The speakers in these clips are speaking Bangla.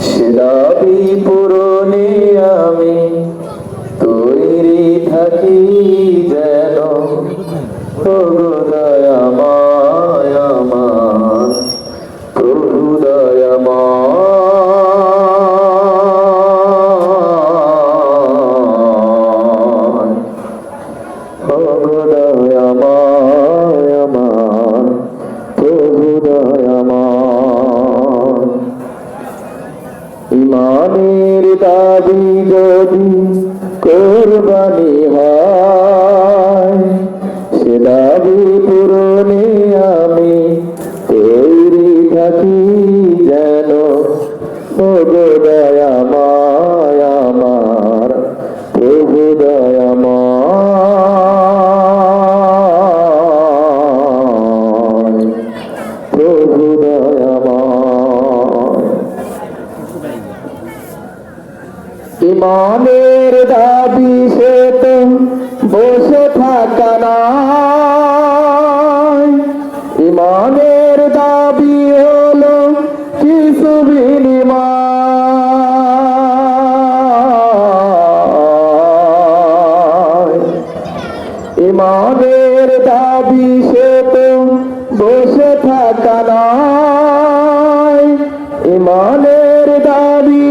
সে দাবি পূরণে আমি তৈরি থাকি যেন। দয়াময় আমার প্রভু দয়াময়। দয়াময় আমার প্রভু ইমানের দাবি যদি কোরবানি হয়। সে দাবি পূরণে আমি তৈরি থাকি যেন ও গো দয়াময় আমার, প্রভু দয়াময় ইমানের দাবি সে তো বসে থাকা নয় ইমানের দাবি হলো কিছু বিনিময়। ইমানের দাবি সে তো বসে থাকা নয় ইমানের দাবি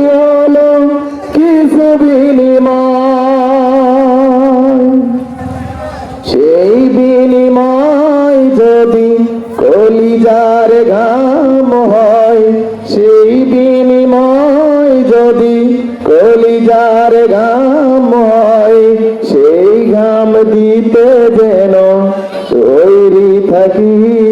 কলিজার ঘাম হয়, সেই বিনিময় যদি কলিজার ঘাম হয়, সেই ঘাম দিতে যেন তৈরি থাকি।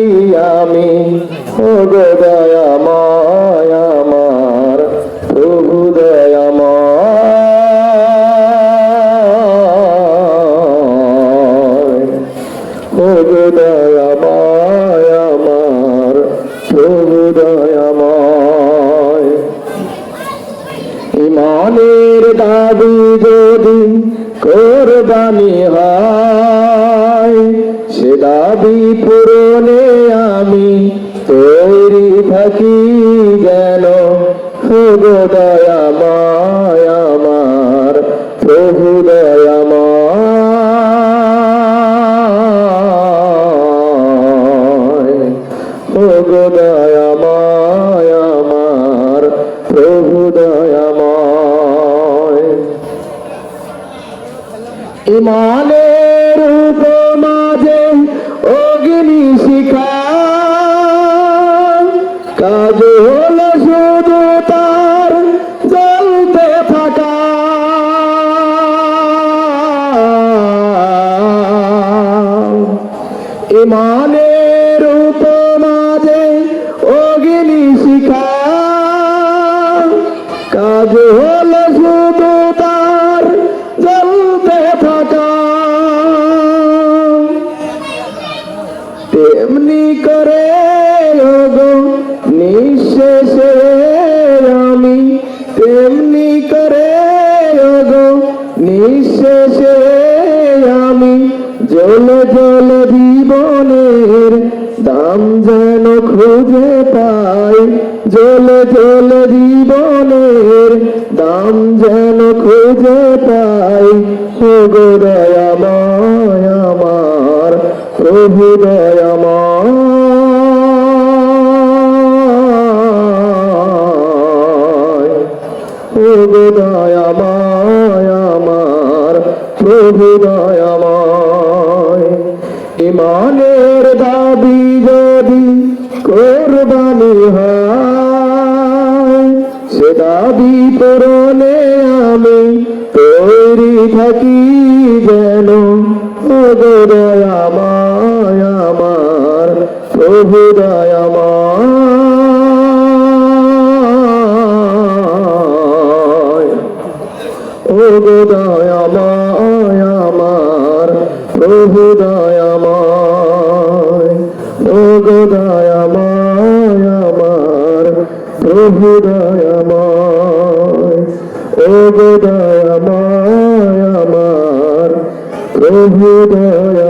দাবি যদি কোরবানি হয় সে দাবি পূরণে আমি তৈরি থাকি গেল ও ইমানের উপমাজে অগ্নি শিখা কাজ হলো শুধু তার জ্বলতে থাকা। ইমানের উপমাজে অগ্নি শিখা কাজ হলো শুধু খুঁজে পাই, জল জল জীবনের দাম যেন খুঁজে পাই। গো দয়াময় আমার, প্রভু দয়াময়। গো দয়াময় আমার, প্রভু দয়াময়। ইমানের থাকি যেন ও দয়াময় আমার, প্রভু ও দয়াময় আমার, প্রভু ও গো দয়াময় আমার, প্রভু ও গো দয়াময় আমার প্রভু দয়া